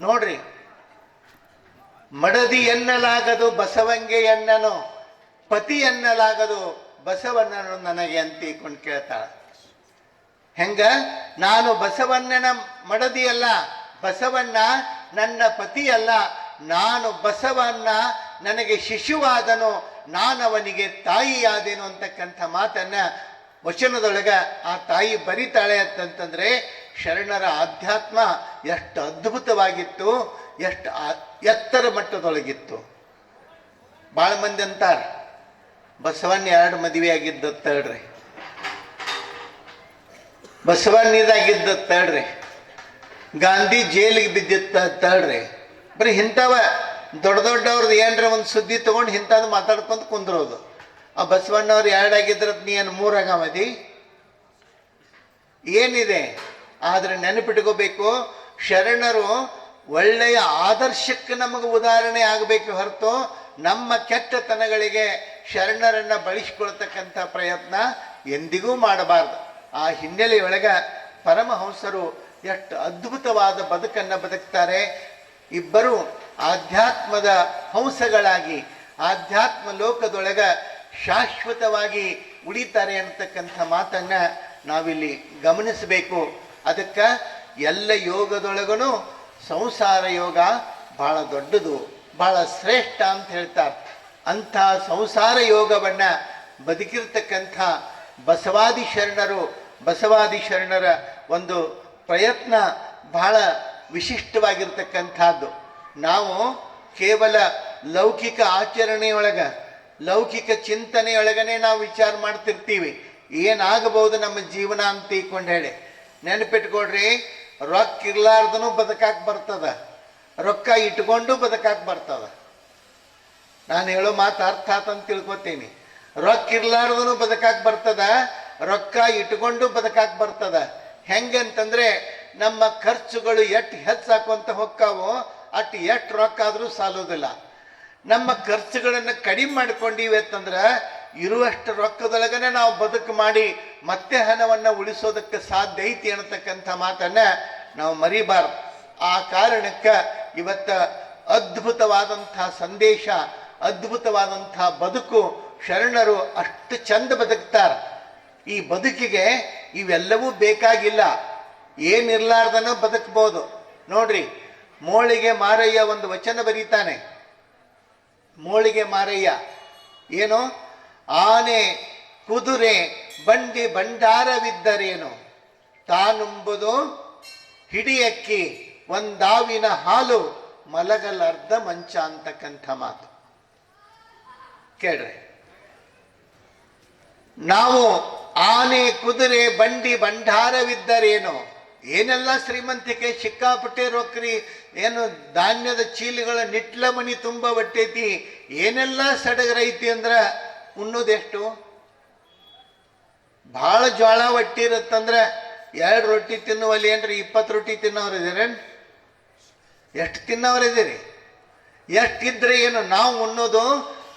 ನೋಡ್ರಿ. ಮಡದಿ ಎನ್ನಲಾಗದು, ಬಸವಂಗೆ ಎನ್ನನು, ಪತಿ ಎನ್ನಲಾಗದು, ಬಸವಣ್ಣನು ನನಗೆ ಅಂತೀಕೊಂಡು ಕೇಳ್ತಾಳ. ಹೆಂಗ? ನಾನು ಬಸವಣ್ಣನ ಮಡದಿ ಅಲ್ಲ ಬಸವಣ್ಣ ನನ್ನ ಪತಿ ಅಲ್ಲ ನಾನು ಬಸವಣ್ಣ ನನಗೆ ಶಿಶುವಾದನು, ನಾನವನಿಗೆ ತಾಯಿಯಾದೆನು ಅಂತಕ್ಕಂಥ ಮಾತನ್ನ ವಚನದೊಳಗ ಆ ತಾಯಿ ಬರಿತಾಳೆ ಅಂತಂತಂದ್ರೆ ಶರಣರ ಆಧ್ಯಾತ್ಮ ಎಷ್ಟು ಅದ್ಭುತವಾಗಿತ್ತು, ಎಷ್ಟು ಎತ್ತರ ಮಟ್ಟದೊಳಗಿತ್ತು. ಭಾಳ ಮಂದಿ ಅಂತಾರ, ಬಸವಣ್ಣ ಎರಡು ಮದುವೆ ಆಗಿದ್ದ ತಳ್ರಿ ಬಸವಣ್ಣದಾಗಿದ್ದ ತೇಳ್ರಿ ಗಾಂಧಿ ಜೈಲಿಗೆ ಬಿದ್ದಿತ್ತ ತೇಳ್ರಿ ಬರೀ ಇಂಥವ ದೊಡ್ಡ ದೊಡ್ಡವ್ರದ್ದು ಏನರ ಒಂದು ಸುದ್ದಿ ತಗೊಂಡು ಇಂಥದ್ದು ಮಾತಾಡ್ಕೊಂಡು ಕುಂದ್ರೋದು. ಆ ಬಸವಣ್ಣವ್ರು ಎರಡಾಗಿದ್ರದ್ದು ನೀ ಏನು ಮೂರಾಗಮದಿ ಏನಿದೆ? ಆದರೆ ನೆನಪಿಟ್ಕೋಬೇಕು, ಶರಣರು ಒಳ್ಳೆಯ ಆದರ್ಶಕ್ಕೆ ನಮಗೆ ಉದಾಹರಣೆ ಆಗಬೇಕು ಹೊರತು ನಮ್ಮ ಕೆಟ್ಟತನಗಳಿಗೆ ಶರಣರನ್ನು ಬಳಸಿಕೊಳ್ತಕ್ಕಂಥ ಪ್ರಯತ್ನ ಎಂದಿಗೂ ಮಾಡಬಾರ್ದು. ಆ ಹಿನ್ನೆಲೆಯೊಳಗೆ ಪರಮಹಂಸರು ಎಷ್ಟು ಅದ್ಭುತವಾದ ಬದುಕನ್ನು ಬದುಕ್ತಾರೆ. ಇಬ್ಬರು ಆಧ್ಯಾತ್ಮದ ಹಂಸಗಳಾಗಿ, ಆಧ್ಯಾತ್ಮ ಲೋಕದೊಳಗ ಶಾಶ್ವತವಾಗಿ ಉಳಿತಾರೆ ಅಂತಕ್ಕಂಥ ಮಾತನ್ನು ನಾವಿಲ್ಲಿ ಗಮನಿಸಬೇಕು. ಅದಕ್ಕೆ ಎಲ್ಲ ಯೋಗದೊಳಗೂ ಸಂಸಾರ ಯೋಗ ಬಹಳ ದೊಡ್ಡದು ಬಹಳ ಶ್ರೇಷ್ಠ ಅಂತ ಹೇಳ್ತಾರೆ. ಅಂಥ ಸಂಸಾರ ಯೋಗವನ್ನು ಬದುಕಿರ್ತಕ್ಕಂಥ ಬಸವಾದಿ ಶರಣರು, ಬಸವಾದಿ ಶರಣರ ಒಂದು ಪ್ರಯತ್ನ ಬಹಳ ವಿಶಿಷ್ಟವಾಗಿರ್ತಕ್ಕಂಥದ್ದು. ನಾವು ಕೇವಲ ಲೌಕಿಕ ಆಚರಣೆಯೊಳಗ, ಲೌಕಿಕ ಚಿಂತನೆಯೊಳಗನೆ ನಾವು ವಿಚಾರ ಮಾಡ್ತಿರ್ತೀವಿ. ಏನಾಗಬಹುದು ನಮ್ಮ ಜೀವನ ಅಂತ ತಿಳ್ಕೊಂಡು ಹೇಳಿ ನೆನಪಿಟ್ಕೊಡ್ರಿ ರೊಕ್ಕ ಇರ್ಲಾರ್ದನು ಬದುಕಾಕ್ ಬರ್ತದ. ರೊಕ್ಕ ಇಟ್ಕೊಂಡು ಬದುಕಾಕ್ ಬರ್ತದ. ನಾನು ಹೇಳೋ ಮಾತು ಅರ್ಥ ಆತಂತ ತಿಳ್ಕೊತೀನಿ. ರೊಕ್ಕ ಇರ್ಲಾರ್ದನು ಬದುಕಾಕ್ ಬರ್ತದ, ರೊಕ್ಕ ಇಟ್ಕೊಂಡು ಬದುಕಾಕ್ ಬರ್ತದ. ಹೆಂಗಂತಂದ್ರೆ, ನಮ್ಮ ಖರ್ಚುಗಳು ಎಷ್ಟು ಹೆಚ್ಚಾಕೊಂತ ಹೊಕ್ಕಾವೋ ಅಟ್ ಎಷ್ಟು ರೊಕ್ಕ ಆದ್ರೂ ಸಾಲೋದಿಲ್ಲ. ನಮ್ಮ ಖರ್ಚುಗಳನ್ನು ಕಡಿಮೆ ಮಾಡ್ಕೊಂಡಿವಿ ಅಂತಂದ್ರೆ ಇರುವಷ್ಟು ರೊಕ್ಕದೊಳಗನೆ ನಾವು ಬದುಕು ಮಾಡಿ ಮತ್ತೆ ಹಣವನ್ನು ಉಳಿಸೋದಕ್ಕೆ ಸಾಧ್ಯ ಐತಿ ಅನ್ನತಕ್ಕಂಥ ಮಾತನ್ನ ನಾವು ಮರಿಬಾರ್ದು. ಆ ಕಾರಣಕ್ಕೆ ಇವತ್ತ ಅದ್ಭುತವಾದಂಥ ಸಂದೇಶ, ಅದ್ಭುತವಾದಂಥ ಬದುಕು ಶರಣರು ಅಷ್ಟು ಚಂದ ಬದುಕ್ತಾರ. ಈ ಬದುಕಿಗೆ ಇವೆಲ್ಲವೂ ಬೇಕಾಗಿಲ್ಲ. ಏನಿರ್ಲಾರ್ದನ ಬದುಕ್ಬೋದು. ನೋಡ್ರಿ, ಮೋಳಿಗೆ ಮಾರಯ್ಯ ಒಂದು ವಚನ ಬರೀತಾನೆ. ಮೋಳಿಗೆ ಮಾರಯ್ಯ, ಏನು? ಆನೆ, ಕುದುರೆ, ಬಂಡಿ ಭಂಡಾರವಿದ್ದರೇನು? ತಾನುಂಬುದು ಹಿಡಿಯಕ್ಕಿ, ಒಂದಾವಿನ ಹಾಲು ಮಲಗಲರ್ಧ ಮಂಚ ಅಂತಕ್ಕಂಥ ಮಾತು. ಕೇಳ್ರಿ. ನಾವು ಆನೆ, ಕುದುರೆ, ಬಂಡಿ ಭಂಡಾರವಿದ್ದರೇನು? ಏನೆಲ್ಲ ಶ್ರೀಮಂತಿಕೆ ಸಿಕ್ಕಾಪಟ್ಟೆ ರೊಕ್ರಿ, ಏನು ಧಾನ್ಯದ ಚೀಲಗಳ ನಿಟ್ಲ ಮಣಿ ತುಂಬ ಬಟ್ಟೈತಿ ಏನೆಲ್ಲ ಸಡಗರೈತಿ ಅಂದ್ರ ಉಣ್ಣೋದೆಷ್ಟು? ಭಾಳ ಜ್ವಾಳ ಒಟ್ಟಿರುತ್ತಂದ್ರ ಎರಡು ರೊಟ್ಟಿ ತಿನ್ನುವಲ್ಲಿ ಏನ್ರಿ? ಇಪ್ಪತ್ತು ರೊಟ್ಟಿ ತಿನ್ನೋರು ಇದೀರೇನು ಎಷ್ಟು ತಿನ್ನೋರು ಎಷ್ಟು ಎಷ್ಟಿದ್ರೆ ಏನು? ನಾವು ಉಣ್ಣೋದು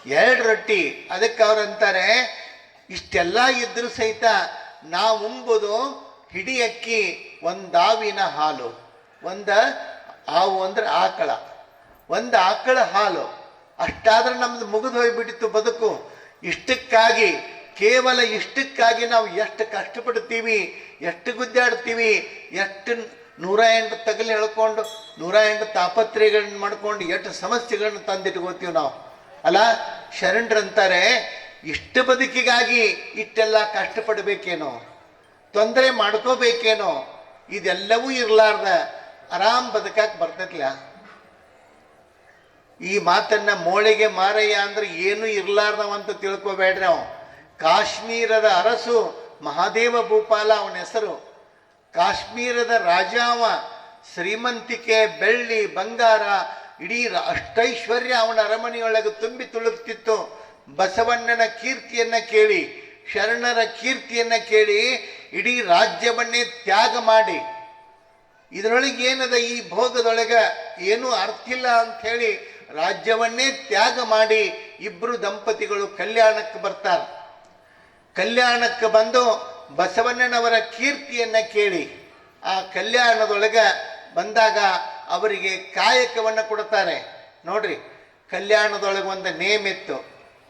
ಎರಡು ರೊಟ್ಟಿ. ಅದಕ್ಕೆ ಅವ್ರು ಅಂತಾರೆ, ಇಷ್ಟೆಲ್ಲ ಇದ್ರೂ ಸಹಿತ ನಾವು ಉಂಬುದು ಹಿಡಿ ಅಕ್ಕಿ ಒಂದಾವಿನ ಹಾಲು, ಒಂದ ಆವು ಅಂದ್ರೆ ಆಕಳ, ಒಂದು ಆಕಳ ಹಾಲು. ಅಷ್ಟಾದ್ರೆ ನಮ್ದು ಮುಗಿದು ಹೋಗ್ಬಿಟ್ಟಿತ್ತು ಬದುಕು. ಇಷ್ಟಕ್ಕಾಗಿ, ಕೇವಲ ಇಷ್ಟಕ್ಕಾಗಿ ನಾವು ಎಷ್ಟು ಕಷ್ಟಪಡ್ತೀವಿ ಎಷ್ಟು ಗುದ್ದಾಡ್ತೀವಿ ಎಷ್ಟು ನೂರ ಎಂಟು ತಗಲಿ ಹೇಳ್ಕೊಂಡು ನೂರ ಎಂಟು ತಾಪತ್ರೆಗಳನ್ನ ಮಾಡ್ಕೊಂಡು ಎಷ್ಟು ಸಮಸ್ಯೆಗಳನ್ನ ತಂದಿಟ್ಕೋತೀವಿ ನಾವು. ಅಲ್ಲ, ಶರಣರಂತಾರೆ, ಇಷ್ಟ ಬದುಕಿಗಾಗಿ ಇಷ್ಟೆಲ್ಲ ಕಷ್ಟಪಡಬೇಕೇನೋ, ತೊಂದರೆ ಮಾಡ್ಕೋಬೇಕೇನೋ, ಇದೆಲ್ಲವೂ ಇರಲಾರ್ದ, ಆರಾಮ್ ಬದುಕಾಕ್ ಬರ್ತೈತ್ಲ. ಈ ಮಾತನ್ನ ಮೋಳಿಗೆ ಮಾರಯ್ಯ ಅಂದ್ರೆ ಏನು ಇರ್ಲಾರ್ದವಂತ ತಿಳ್ಕೊಬೇಡ್ರಿ ನಾವು ಕಾಶ್ಮೀರದ ಅರಸು ಮಹಾದೇವ ಭೂಪಾಲ ಅವನ ಹೆಸರು. ಕಾಶ್ಮೀರದ ರಾಜಾವ ಶ್ರೀಮಂತಿಕೆ, ಬೆಳ್ಳಿ, ಬಂಗಾರ, ಇಡೀ ಅಷ್ಟೈಶ್ವರ್ಯ ಅವನ ಅರಮನೆಯೊಳಗೆ ತುಂಬಿ ತುಳುಕ್ತಿತ್ತು. ಬಸವಣ್ಣನ ಕೀರ್ತಿಯನ್ನ ಕೇಳಿ, ಶರಣರ ಕೀರ್ತಿಯನ್ನ ಕೇಳಿ ಇಡೀ ರಾಜ್ಯವನ್ನೇ ತ್ಯಾಗ ಮಾಡಿ. ಇದರೊಳಗೆ ಏನದ ಈ ಭೋಗದೊಳಗೆ ಏನೂ ಅರ್ಥ ಇಲ್ಲ ಅಂತ ಹೇಳಿ ರಾಜ್ಯವನ್ನೇ ತ್ಯಾಗ ಮಾಡಿ ಇಬ್ರು ದಂಪತಿಗಳು ಕಲ್ಯಾಣಕ್ಕೆ ಬರ್ತಾರೆ. ಕಲ್ಯಾಣಕ್ಕೆ ಬಂದು ಬಸವಣ್ಣನವರ ಕೀರ್ತಿಯನ್ನ ಕೇಳಿ ಆ ಕಲ್ಯಾಣದೊಳಗೆ ಬಂದಾಗ ಅವರಿಗೆ ಕಾಯಕವನ್ನು ಕೊಡ್ತಾರೆ ನೋಡ್ರಿ, ಕಲ್ಯಾಣದೊಳಗೆ ಒಂದು ನೇಮ್ ಇತ್ತು.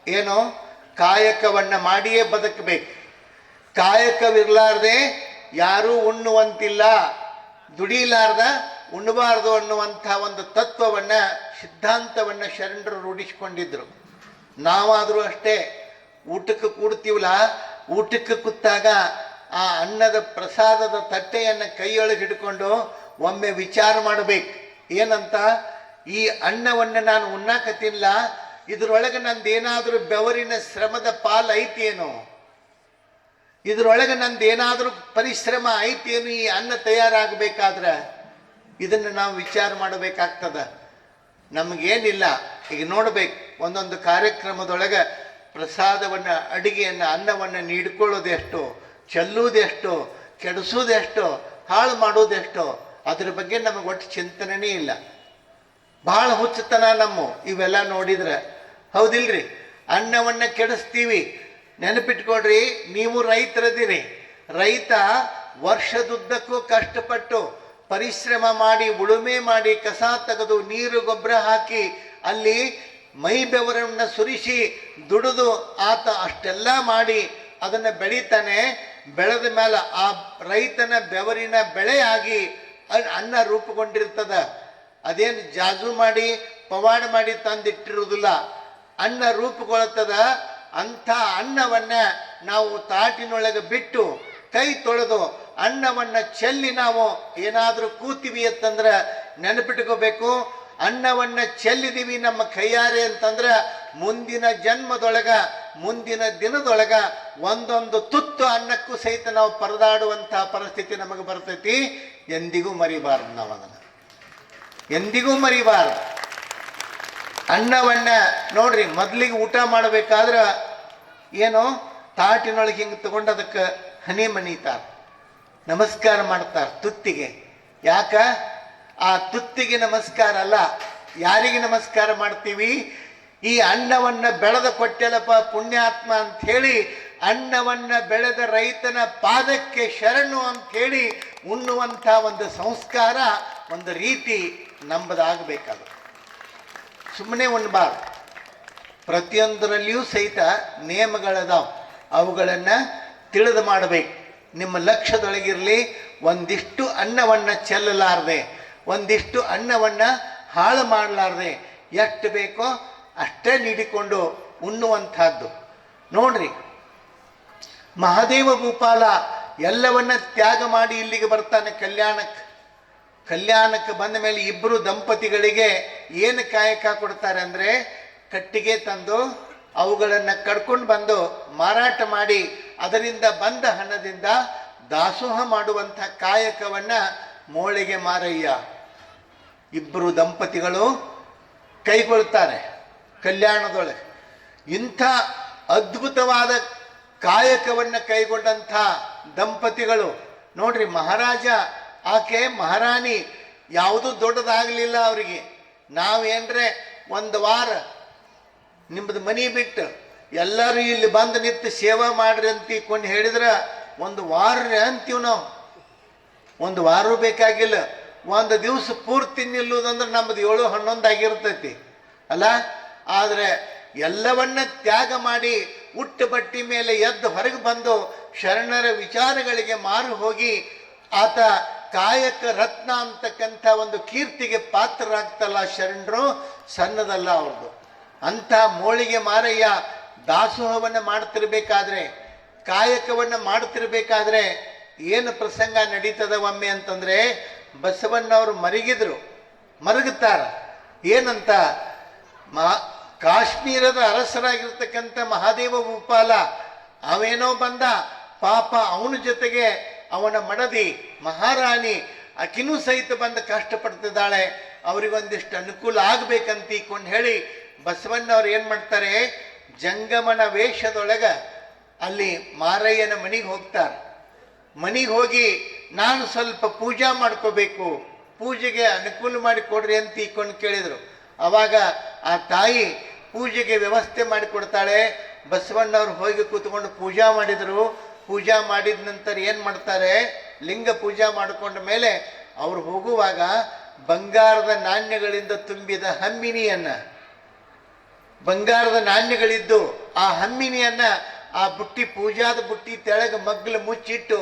ಏನು? ಕಾಯಕವನ್ನ ಮಾಡಿಯೇ ಬದುಕಬೇಕು. ಕಾಯಕವಿರಲಾರ್ದೆ ಯಾರೂ ಉಣ್ಣುವಂತಿಲ್ಲ. ದುಡಿಲಾರ್ದ ಉಣ್ಣಬಾರ್ದು ಅನ್ನುವಂಥ ಒಂದು ತತ್ವವನ್ನ ಸಿದ್ಧಾಂತವನ್ನ ಶರಣರು ರೂಢಿಸಿಕೊಂಡಿದ್ರು. ನಾವಾದರೂ ಅಷ್ಟೇ ಊಟಕ್ಕೆ ಕೂಡ್ತೀವಲ್ಲ, ಊಟಕ್ಕೆ ಕೂತಾಗ ಆ ಅನ್ನದ ಪ್ರಸಾದದ ತಟ್ಟೆಯನ್ನು ಕೈಯೊಳಗೆ ಹಿಡ್ಕೊಂಡು ಒಮ್ಮೆ ವಿಚಾರ ಮಾಡಬೇಕು. ಏನಂತ? ಈ ಅನ್ನವನ್ನು ನಾನು ಉಣ್ಣಾಕತ್ತಿಲ್ಲ ಇದರೊಳಗೆ ನಂದೇನಾದರೂ ಬೆವರಿನ ಶ್ರಮದ ಪಾಲ್ ಐತೇನೋ? ಇದರೊಳಗೆ ನಂದೇನಾದರೂ ಪರಿಶ್ರಮ ಐತೇನು ಈ ಅನ್ನ ತಯಾರಾಗಬೇಕಾದ್ರೆ? ಇದನ್ನು ನಾವು ವಿಚಾರ ಮಾಡಬೇಕಾಗ್ತದ. ನಮಗೇನಿಲ್ಲ. ಈಗ ನೋಡ್ಬೇಕು, ಒಂದೊಂದು ಕಾರ್ಯಕ್ರಮದೊಳಗೆ ಪ್ರಸಾದವನ್ನು, ಅಡುಗೆಯನ್ನು, ಅನ್ನವನ್ನು ನೀಡ್ಕೊಳ್ಳೋದೆಷ್ಟು, ಚೆಲ್ಲುವುದೆಷ್ಟು, ಕೆಡಿಸೋದೆಷ್ಟು, ಹಾಳು ಮಾಡೋದೆಷ್ಟು, ಅದ್ರ ಬಗ್ಗೆ ನಮಗೆ ಒಟ್ಟು ಚಿಂತನೆನೇ ಇಲ್ಲ. ಭಾಳ ಹುಚ್ಚತನ ನಮ್ಮ ಇವೆಲ್ಲ ನೋಡಿದ್ರೆ. ಹೌದಿಲ್ರಿ? ಅನ್ನವನ್ನ ಕೆಡಿಸ್ತೀವಿ. ನೆನಪಿಟ್ಕೊಡ್ರಿ ನೀವು ರೈತರದಿರಿ. ರೈತ ವರ್ಷದುದ್ದಕ್ಕೂ ಕಷ್ಟಪಟ್ಟು ಪರಿಶ್ರಮ ಮಾಡಿ, ಉಳುಮೆ ಮಾಡಿ ಕಸ ತೆಗೆದು ನೀರು ಗೊಬ್ಬರ ಹಾಕಿ ಅಲ್ಲಿ ಮೈ ಬೆವರನ್ನ ಸುರಿಸಿ ದುಡಿದು ಆತ ಅಷ್ಟೆಲ್ಲ ಮಾಡಿ ಅದನ್ನು ಬೆಳಿತಾನೆ. ಬೆಳೆದ ಮೇಲೆ ಆ ರೈತನ ಬೆವರಿನ ಬೆಳೆಯಾಗಿ ಅನ್ನ ರೂಪುಗೊಂಡಿರ್ತದ. ಅದೇನು ಜಾಜು ಮಾಡಿ, ಪವಾಡ ಮಾಡಿ ತಂದಿಟ್ಟಿರುವುದಿಲ್ಲ. ಅನ್ನ ರೂಪುಗೊಳ್ತದ. ಅಂಥ ಅನ್ನವನ್ನ ನಾವು ತಾಟಿನೊಳಗೆ ಬಿಟ್ಟು ಕೈ ತೊಳೆದು ಅನ್ನವನ್ನ ಚೆಲ್ಲಿ ನಾವು ಏನಾದರೂ ಕೂತೀವಿ ಅಂತಂದ್ರೆ ನೆನಪಿಟ್ಕೋಬೇಕು. ಅನ್ನವನ್ನ ಚೆಲ್ಲಿದೀವಿ ನಮ್ಮ ಕೈಯಾರೆ ಅಂತಂದ್ರೆ ಮುಂದಿನ ಜನ್ಮದೊಳಗ, ಮುಂದಿನ ದಿನದೊಳಗ ಒಂದೊಂದು ತುತ್ತು ಅನ್ನಕ್ಕೂ ಸಹಿತ ನಾವು ಪರದಾಡುವಂತಹ ಪರಿಸ್ಥಿತಿ ನಮಗೆ ಬರ್ತೈತಿ. ಎಂದಿಗೂ ಮರಿಬಾರ್ದು ನಾವು ಅದನ್ನು. ಎಂದಿಗೂ ಮರಿಬಾರ್ದು. ಅನ್ನವನ್ನ ನೋಡ್ರಿ, ಮೊದ್ಲಿಗೆ ಊಟ ಮಾಡಬೇಕಾದ್ರೆ ಏನು ತಾಟಿನೊಳಗೆ ಹಿಂಗೆ ತಗೊಂಡು ಅದಕ್ಕೆ ಹನಿ ಮನೀತಾರ. ನಮಸ್ಕಾರ ಮಾಡ್ತಾರೆ ತುತ್ತಿಗೆ. ಯಾಕ? ಆ ತುತ್ತಿಗೆ ನಮಸ್ಕಾರ ಅಲ್ಲ, ಯಾರಿಗೆ ನಮಸ್ಕಾರ ಮಾಡ್ತೀವಿ? ಈ ಅನ್ನವನ್ನ ಬೆಳೆದ ಕೊಟ್ಟೆಲಪ್ಪ ಪುಣ್ಯಾತ್ಮ ಅಂತ ಹೇಳಿ ಅನ್ನವನ್ನ ಬೆಳೆದ ರೈತನ ಪಾದಕ್ಕೆ ಶರಣು ಅಂತ ಹೇಳಿ ಉಣ್ಣುವಂಥ ಒಂದು ಸಂಸ್ಕಾರ, ಒಂದು ರೀತಿ ನಂಬದಾಗಬೇಕಾದ. ಸುಮ್ಮನೆ ಉಣ್ಬಾರ್ದು. ಪ್ರತಿಯೊಂದರಲ್ಲಿಯೂ ಸಹಿತ ನಿಯಮಗಳದಾವ. ಅವುಗಳನ್ನು ತಿಳಿದು ಮಾಡಬೇಕು. ನಿಮ್ಮ ಲಕ್ಷ್ಯದೊಳಗಿರಲಿ ಒಂದಿಷ್ಟು ಅನ್ನವನ್ನು ಚೆಲ್ಲಲಾರದೆ, ಒಂದಿಷ್ಟು ಅನ್ನವನ್ನು ಹಾಳು ಮಾಡಲಾರದೆ ಎಷ್ಟು ಬೇಕೋ ಅಷ್ಟೇ ನೀಡಿಕೊಂಡು ಉಣ್ಣುವಂಥದ್ದು. ನೋಡ್ರಿ, ಮಹಾದೇವ ಭೂಪಾಲ ಎಲ್ಲವನ್ನ ತ್ಯಾಗ ಮಾಡಿ ಇಲ್ಲಿಗೆ ಬರ್ತಾನೆ ಕಲ್ಯಾಣಕ್ಕೆ ಕಲ್ಯಾಣಕ್ಕೆ ಬಂದ ಮೇಲೆ ಇಬ್ಬರು ದಂಪತಿಗಳಿಗೆ ಏನು ಕಾಯಕ ಕೊಡ್ತಾರೆ ಅಂದರೆ ಕಟ್ಟಿಗೆ ತಂದು ಅವುಗಳನ್ನು ಕಡ್ಕೊಂಡು ಬಂದು ಮಾರಾಟ ಮಾಡಿ ಅದರಿಂದ ಬಂದ ಹಣದಿಂದ ದಾಸೋಹ ಮಾಡುವಂಥ ಕಾಯಕವನ್ನ ಮೋಳಿಗೆ ಮಾರಯ್ಯ ಇಬ್ಬರು ದಂಪತಿಗಳು ಕೈಗೊಳ್ತಾರೆ ಕಲ್ಯಾಣದೊಳಗೆ. ಇಂಥ ಅದ್ಭುತವಾದ ಕಾಯಕವನ್ನು ಕೈಗೊಂಡಂಥ ದಂಪತಿಗಳು. ನೋಡ್ರಿ ಮಹಾರಾಜ, ಆಕೆ ಮಹಾರಾಣಿ ಯಾವುದೂ ದೊಡ್ಡದಾಗಲಿಲ್ಲ ಅವರಿಗೆ. ನಾವೇನ್ರೆ ಒಂದು ವಾರ ನಿಮ್ಮದು ಮನಿ ಬಿಟ್ಟು ಎಲ್ಲರೂ ಇಲ್ಲಿ ಬಂದು ನಿಂತು ಸೇವಾ ಮಾಡ್ರಿ ಅಂತ ಕೊಂಡು ಹೇಳಿದ್ರೆ, ಒಂದು ವಾರ ಅಂತೀವಿ ನಾವು. ಒಂದು ವಾರೂ ಬೇಕಾಗಿಲ್ಲ. ಒಂದು ದಿವಸ ಪೂರ್ತಿ ನಿಲ್ಲುವುದಂದ್ರೆ ನಮ್ಮದು ಏಳು ಹನ್ನೊಂದು ಆಗಿರ್ತೈತಿ. ಅಲ್ಲ? ಆದರೆ ಎಲ್ಲವನ್ನ ತ್ಯಾಗ ಮಾಡಿ ಉಟ್ಟು ಬಟ್ಟಿ ಮೇಲೆ ಎದ್ದು ಹೊರಗೆ ಬಂದು ಶರಣರ ವಿಚಾರಗಳಿಗೆ ಮಾರು ಹೋಗಿ ಆತ ಕಾಯಕ ರತ್ನ ಅಂತಕ್ಕಂಥ ಒಂದು ಕೀರ್ತಿಗೆ ಪಾತ್ರರಾಗ್ತಲ್ಲ ಶರಣರು, ಸಣ್ಣದಲ್ಲ ಅವ್ರದ್ದು ಅಂಥ ಮೋಳಿಗೆ ಮಾರಯ್ಯ ದಾಸೋಹವನ್ನು ಮಾಡ್ತಿರ್ಬೇಕಾದ್ರೆ, ಕಾಯಕವನ್ನು ಮಾಡ್ತಿರ್ಬೇಕಾದ್ರೆ ಏನು ಪ್ರಸಂಗ ನಡೀತದ ಒಮ್ಮೆ ಅಂತಂದ್ರೆ, ಬಸವಣ್ಣವರು ಮರಿಗಿದ್ರು. ಮರಗುತ್ತಾರ? ಏನಂತ? ಮಹಾ ಕಾಶ್ಮೀರದ ಅರಸರಾಗಿರ್ತಕ್ಕಂಥ ಮಹಾದೇವ ಭೂಪಾಲ, ಅವೇನೋ ಬಂದ, ಪಾಪ ಅವನ ಜೊತೆಗೆ ಅವನ ಮಡದಿ, ಮಹಾರಾಣಿ ಆಕಿನೂ ಸಹಿತ ಬಂದು ಕಷ್ಟಪಡ್ತಿದ್ದಾಳೆ ಅವರಿಗೊಂದಿಷ್ಟು ಅನುಕೂಲ ಆಗ್ಬೇಕಂತ ಕೊಂಡು ಹೇಳಿ ಬಸವಣ್ಣವ್ರು ಏನು ಮಾಡ್ತಾರೆ? ಜಂಗಮನ ವೇಷದೊಳಗ ಅಲ್ಲಿ ಮಾರಯ್ಯನ ಮನೆಗೆ ಹೋಗ್ತಾರೆ. ಮನೆಗೆ ಹೋಗಿ ನಾನು ಸ್ವಲ್ಪ ಪೂಜಾ ಮಾಡ್ಕೋಬೇಕು, ಪೂಜೆಗೆ ಅನುಕೂಲ ಮಾಡಿ ಕೊಡ್ರಿ ಅಂತ ಇಕ್ಕೊಂಡು ಕೇಳಿದರು. ಅವಾಗ ಆ ತಾಯಿ ಪೂಜೆಗೆ ವ್ಯವಸ್ಥೆ ಮಾಡಿಕೊಡ್ತಾಳೆ ಬಸವಣ್ಣವ್ರು ಹೋಗಿ ಕೂತ್ಕೊಂಡು ಪೂಜಾ ಮಾಡಿದರು. ಪೂಜಾ ಮಾಡಿದ ನಂತರ ಏನು ಮಾಡ್ತಾರೆ? ಲಿಂಗ ಪೂಜಾ ಮಾಡಿಕೊಂಡ ಮೇಲೆ ಅವ್ರು ಹೋಗುವಾಗ ಬಂಗಾರದ ನಾಣ್ಯಗಳಿಂದ ತುಂಬಿದ ಹಮ್ಮಿನಿಯನ್ನ ಬಂಗಾರದ ನಾಣ್ಯಗಳಿದ್ದು ಆ ಹಮ್ಮಿನಿಯನ್ನ ಆ ಬುಟ್ಟಿ ಪೂಜಾದ ಬುಟ್ಟಿ ತೆಳಗ ಮಗ್ಲು ಮುಚ್ಚಿಟ್ಟು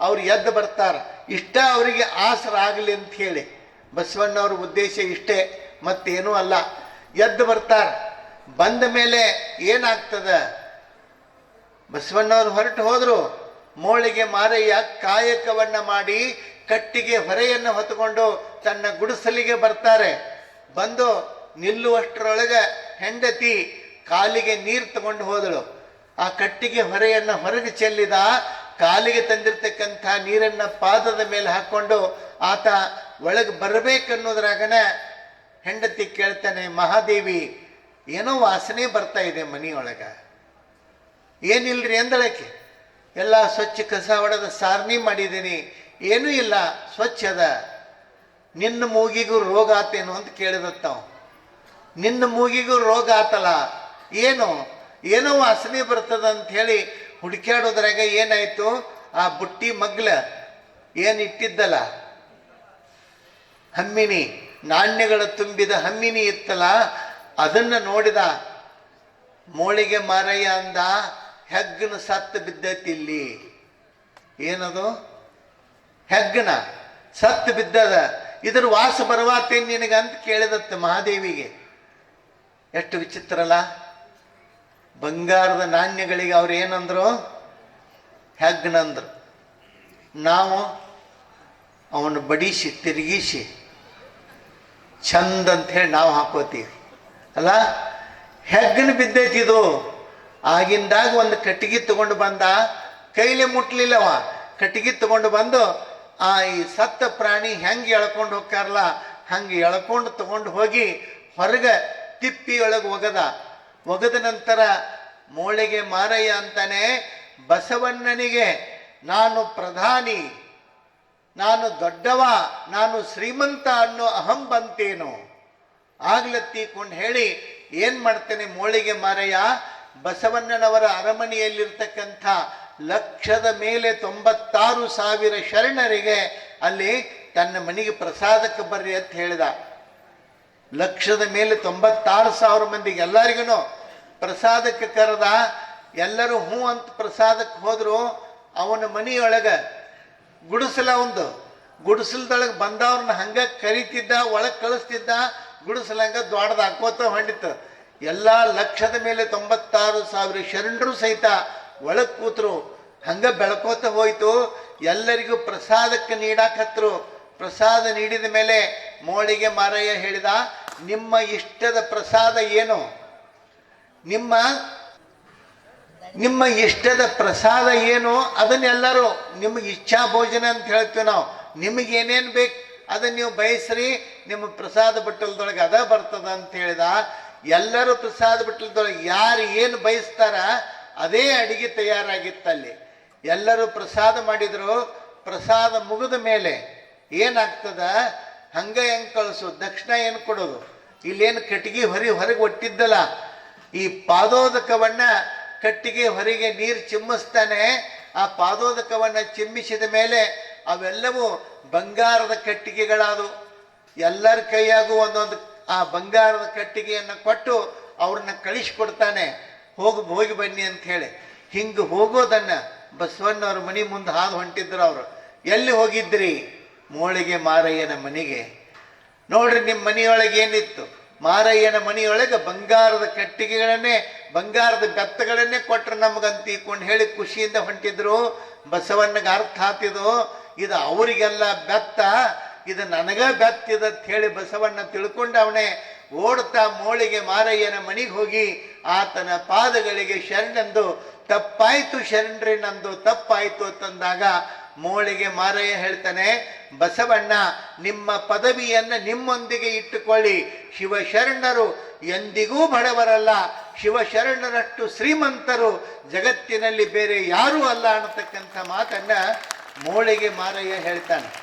ಅವ್ರು ಎದ್ದು ಬರ್ತಾರ. ಇಷ್ಟ ಅವರಿಗೆ ಆಸರ ಆಗಲಿ ಅಂತ ಹೇಳಿ. ಬಸವಣ್ಣವ್ರ ಉದ್ದೇಶ ಇಷ್ಟೇ, ಮತ್ತೇನೂ ಅಲ್ಲ. ಎದ್ದು ಬರ್ತಾರ. ಬಂದ ಮೇಲೆ ಏನಾಗ್ತದ? ಬಸವಣ್ಣವ್ರು ಹೊರಟು ಹೋದ್ರು. ಮೋಳಿಗೆ ಮಾರಯ್ಯ ಕಾಯಕವನ್ನ ಮಾಡಿ ಕಟ್ಟಿಗೆ ಹೊರೆಯನ್ನು ಹೊತ್ತುಕೊಂಡು ತನ್ನ ಗುಡಿಸಲಿಗೆ ಬರ್ತಾರೆ. ಬಂದು ನಿಲ್ಲುವಷ್ಟರೊಳಗೆ ಹೆಂಡತಿ ಕಾಲಿಗೆ ನೀರು ತಗೊಂಡು ಹೋದಳು. ಆ ಕಟ್ಟಿಗೆ ಹೊರೆಯನ್ನು ಹೊರಗೆ ಚೆಲ್ಲಿದ ಕಾಲಿಗೆ ತಂದಿರ್ತಕ್ಕಂಥ ನೀರನ್ನ ಪಾದದ ಮೇಲೆ ಹಾಕೊಂಡು ಆತ ಒಳಗೆ ಬರಬೇಕನ್ನೋದ್ರಾಗನ ಹೆಂಡತಿ ಕೇಳ್ತಾನೆ, ಮಹಾದೇವಿ, ಏನೋ ವಾಸನೆ ಬರ್ತಾ ಇದೆ ಮನೆಯೊಳಗ. ಏನಿಲ್ರಿ ಅಂದಳಕ್ಕೆ? ಎಲ್ಲ ಸ್ವಚ್ಛ ಕಸ ಹೊಡೆದ ಸಾರಣಿ ಮಾಡಿದ್ದೀನಿ. ಏನೂ ಇಲ್ಲ ಸ್ವಚ್ಛದ ನಿನ್ನ ಮೂಗಿಗೂ ರೋಗ ಆತೇನು ಅಂತ ಕೇಳಿದತ್ತಾವ. ನಿನ್ನ ಮೂಗಿಗೂ ರೋಗ ಆತಲ್ಲ. ಏನು? ಏನೋ ವಾಸನೆ ಬರ್ತದ ಅಂತ ಹೇಳಿ ಹುಡುಕ್ಯಾಡೋದ್ರಾಗ ಏನಾಯ್ತು? ಆ ಬುಟ್ಟಿ ಮಗ್ಲ ಏನು ಇಟ್ಟಿದ್ದಲ್ಲ ಹಮ್ಮಿನಿ ನಾಣ್ಯಗಳ ತುಂಬಿದ ಹಮ್ಮಿನಿ ಇತ್ತಲ್ಲ, ಅದನ್ನ ನೋಡಿದ, ಮೋಳಿಗೆ ಮಾರಯ್ಯ ಅಂದ, ಹೆಗ್ಗನ ಸತ್ತು ಬಿದ್ದೈತಿಲ್ಲಿ ಏನದು? ಹೆಗ್ಗನ ಸತ್ತು ಬಿದ್ದದ, ಇದ್ರ ವಾಸ ಬರವಾತೇನ್ ನಿನಗಂತ ಕೇಳಿದತ್ತೆ ಕೇಳಿದತ್ತ ಮಹಾದೇವಿಗೆ. ಎಷ್ಟು ವಿಚಿತ್ರಲ್ಲ. ಬಂಗಾರದ ನಾಣ್ಯಗಳಿಗೆ ಅವ್ರು ಏನಂದ್ರು? ಹೆಗ್ನಂದ್ರು ನಾವು ಅವನು ಬಡಿಸಿ, ತಿರುಗಿಸಿ ಚಂದ ಅಂತ ಹೇಳಿ ನಾವು ಹಾಕೋತೀವಿ. ಅಲ್ಲ? ಹೆಗ್ಗನ ಬಿದ್ದೈತಿ ಇದು. ಆಗಿಂದಾಗ ಒಂದು ಕಟ್ಟಿಗೆ ತಗೊಂಡು ಬಂದ, ಕೈಲಿ ಮುಟ್ಲಿಲ್ಲವ. ಕಟ್ಟಿಗೆ ತಗೊಂಡು ಬಂದು, ಆ ಈ ಸತ್ತ ಪ್ರಾಣಿ ಹೆಂಗೆ ಎಳ್ಕೊಂಡು ಹೋಗ್ತಾರಲ್ಲ, ಹಂಗೆ ಎಳ್ಕೊಂಡು ತಗೊಂಡು ಹೋಗಿ ಹೊರಗೆ ತಿಪ್ಪಿಯೊಳಗೆ ಒಗದ. ಒಗದ ನಂತರ ಮೋಳೆಗೆ ಮಾರಯ್ಯ ಅಂತಾನೆ, ಬಸವಣ್ಣನಿಗೆ ನಾನು ಪ್ರಧಾನಿ, ನಾನು ದೊಡ್ಡವ, ನಾನು ಶ್ರೀಮಂತ ಅನ್ನೋ ಅಹಂ ಬಂತೇನು? ಆಗ್ಲತ್ತೀಕೊಂಡು ಹೇಳಿ, ಏನ್ ಮಾಡ್ತೇನೆ ಮೋಳಿಗೆ ಮಾರಯ್ಯ? ಬಸವಣ್ಣನವರ ಅರಮನೆಯಲ್ಲಿರ್ತಕ್ಕಂಥ ಲಕ್ಷದ ಮೇಲೆ ತೊಂಬತ್ತಾರು ಸಾವಿರ ಶರಣರಿಗೆ ಅಲ್ಲಿ ತನ್ನ ಮನೆಗೆ ಪ್ರಸಾದಕ್ಕೆ ಬರ್ರಿ ಅಂತ ಹೇಳಿದ. ಲಕ್ಷದ ಮೇಲೆ ತೊಂಬತ್ತಾರು ಸಾವಿರ ಮಂದಿಗೆ ಎಲ್ಲರಿಗೂ ಪ್ರಸಾದಕ್ಕೆ ಕರೆದ, ಎಲ್ಲರೂ ಹ್ಞೂ ಅಂತ ಪ್ರಸಾದಕ್ಕೆ ಹೋದ್ರು. ಅವನ ಮನೆಯೊಳಗೆ ಗುಡಿಸಲ ಒಂದು. ಗುಡಿಸಲದೊಳಗೆ ಬಂದವ್ರನ್ನ ಹಂಗೆ ಕರಿತಿದ್ದ, ಒಳಗೆ ಕಳಿಸ್ತಿದ್ದ ಗುಡಿಸಲ ದೊಡ್ಡದು ಹಾಕೋತ ಹೊಂಡಿತ್ತು. ಎಲ್ಲ ಲಕ್ಷದ ಮೇಲೆ ತೊಂಬತ್ತಾರು ಸಾವಿರ ಶರಣರು ಸಹಿತ ಒಳಗೆ ಕೂತರು. ಹಂಗೆ ಬೆಳ್ಕೋತ ಹೋಯಿತು. ಎಲ್ಲರಿಗೂ ಪ್ರಸಾದಕ್ಕೆ ನೀಡಾಕತ್ರು. ಪ್ರಸಾದ ನೀಡಿದ ಮೇಲೆ ಮೋಳಿಗೆ ಮಾರಯ್ಯ ಹೇಳಿದ ನಿಮ್ಮ ಇಷ್ಟದ ಪ್ರಸಾದ ಏನು? ನಿಮ್ಮ ನಿಮ್ಮ ಇಷ್ಟದ ಪ್ರಸಾದ ಏನು? ಅದನ್ನೆಲ್ಲರೂ ನಿಮಗೆ ಇಚ್ಛಾ ಭೋಜನ ಅಂತ ಹೇಳ್ತೀವಿ ನಾವು. ನಿಮಗೆ ಏನೇನು ಬೇಕು ಅದನ್ನ ನೀವು ಬಯಸ್ರಿ, ನಿಮ್ಮ ಪ್ರಸಾದ ಬಟ್ಟಲದೊಳಗೆ ಅದ ಬರ್ತದ ಅಂತ ಹೇಳಿದ. ಎಲ್ಲರೂ ಪ್ರಸಾದ ಬಟ್ಟಲದೊಳಗೆ ಯಾರು ಏನು ಬಯಸ್ತಾರ ಅದೇ ಅಡಿಗೆ ತಯಾರಾಗಿತ್ತಲ್ಲಿ. ಎಲ್ಲರೂ ಪ್ರಸಾದ ಮಾಡಿದ್ರು, ಪ್ರಸಾದ ಮುಗಿದ ಮೇಲೆ ಏನಾಗ್ತದ? ಹಂಗ ಹೆಂಗ್ ಕಳಿಸು? ದಕ್ಷಿಣ ಏನು ಕೊಡೋದು? ಇಲ್ಲೇನು ಕಟ್ಟಿಗೆ ಹೊರಿ ಹೊರಗೆ ಒಟ್ಟಿದ್ದಲ್ಲ. ಈ ಪಾದೋದಕವನ್ನ ಕಟ್ಟಿಗೆ ಹೊರಗೆ ನೀರು ಚಿಮ್ಮಿಸ್ತಾನೆ, ಆ ಪಾದೋದಕವನ್ನ ಚಿಮ್ಮಿಸಿದ ಮೇಲೆ ಅವೆಲ್ಲವೂ ಬಂಗಾರದ ಕಟ್ಟಿಗೆಗಳಾದವು. ಎಲ್ಲರ ಕೈಯಾಗೂ ಒಂದೊಂದು ಆ ಬಂಗಾರದ ಕಟ್ಟಿಗೆಯನ್ನು ಕೊಟ್ಟು ಅವ್ರನ್ನ ಕಳಿಸ್ಕೊಡ್ತಾನೆ. ಹೋಗಿ ಹೋಗಿ ಬನ್ನಿ ಅಂತ ಹೇಳಿ. ಹಿಂಗೆ ಹೋಗೋದನ್ನ ಬಸವಣ್ಣವ್ರ ಮನೆ ಮುಂದೆ ಹಾದು ಹೊಂಟಿದ್ರು ಅವರು. ಎಲ್ಲಿ ಹೋಗಿದ್ರಿ? ಮೋಳಿಗೆ ಮಾರಯ್ಯನ ಮನೆಗೆ. ನೋಡ್ರಿ ನಿಮ್ಮ ಮನೆಯೊಳಗೆ ಏನಿತ್ತು? ಮಾರಯ್ಯನ ಮನೆಯೊಳಗೆ ಬಂಗಾರದ ಕಟ್ಟಿಗೆಗಳನ್ನೇ, ಬಂಗಾರದ ಬೆತ್ತಗಳನ್ನೇ ನಮಗಂತ ಇಕ್ಕೊಂಡು ಹೇಳಿ ಖುಷಿಯಿಂದ ಹೊಂಟಿದ್ರು. ಬಸವಣ್ಣಗೆ ಅರ್ಥ ಆತಿದು, ಇದು ಅವರಿಗೆಲ್ಲ ಬೆತ್ತ, ಇದು ನನಗ ಬೆತ್ತಿದ ಅಂತ ಹೇಳಿ ಬಸವಣ್ಣ ತಿಳ್ಕೊಂಡ ಅವನೇ ಓಡ್ತಾ ಮೋಳಿಗೆ ಮಾರಯ್ಯನ ಮನೆಗೆ ಹೋಗಿ ಆತನ ಪಾದಗಳಿಗೆ ಶರಣೆಂದು ತಪ್ಪಾಯ್ತು ಶರಣ್ರಿ ನಂದು, ತಪ್ಪಾಯ್ತು ಅಂತಂದಾಗ ಮೋಳಿಗೆ ಮಾರಯ್ಯ ಹೇಳ್ತಾನೆ ಬಸವಣ್ಣ, ನಿಮ್ಮ ಪದವಿಯನ್ನು ನಿಮ್ಮೊಂದಿಗೆ ಇಟ್ಟುಕೊಳ್ಳಿ. ಶಿವಶರಣರು ಎಂದಿಗೂ ಬಡವರಲ್ಲ, ಶಿವಶರಣರಷ್ಟು ಶ್ರೀಮಂತರು. ಜಗತ್ತಿನಲ್ಲಿ ಬೇರೆ ಯಾರೂ ಅಲ್ಲ ಅನ್ನತಕ್ಕಂಥ ಮಾತನ್ನ ಮೋಳಿಗೆ ಮಾರಯ್ಯ ಹೇಳ್ತಾನೆ.